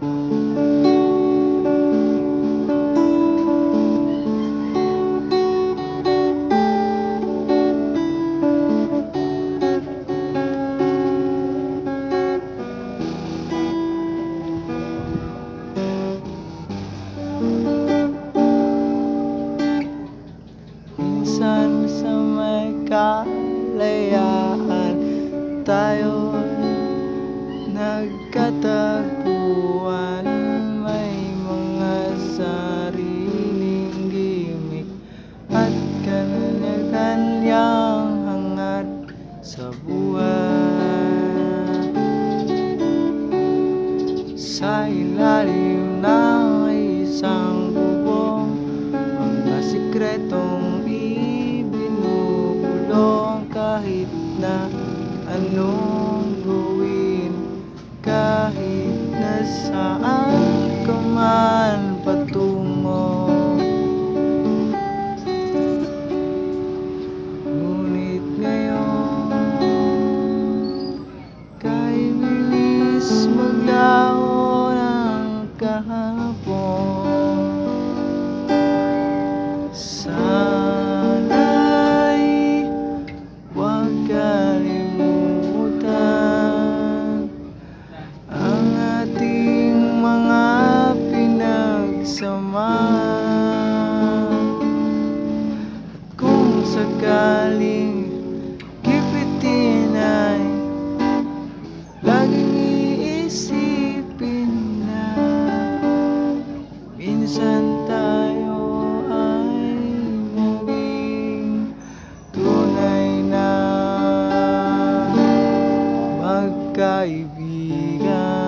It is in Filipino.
Minsan sa may kalayaan Tayo'y nagkatagpuan sa buhay Sa ilalim ng isang bubong Mga sikretong ibinubulong Kahit na anong sakaling gipitin ay laging iisipin na minsan tayo ay maging tunay na magkaibigan.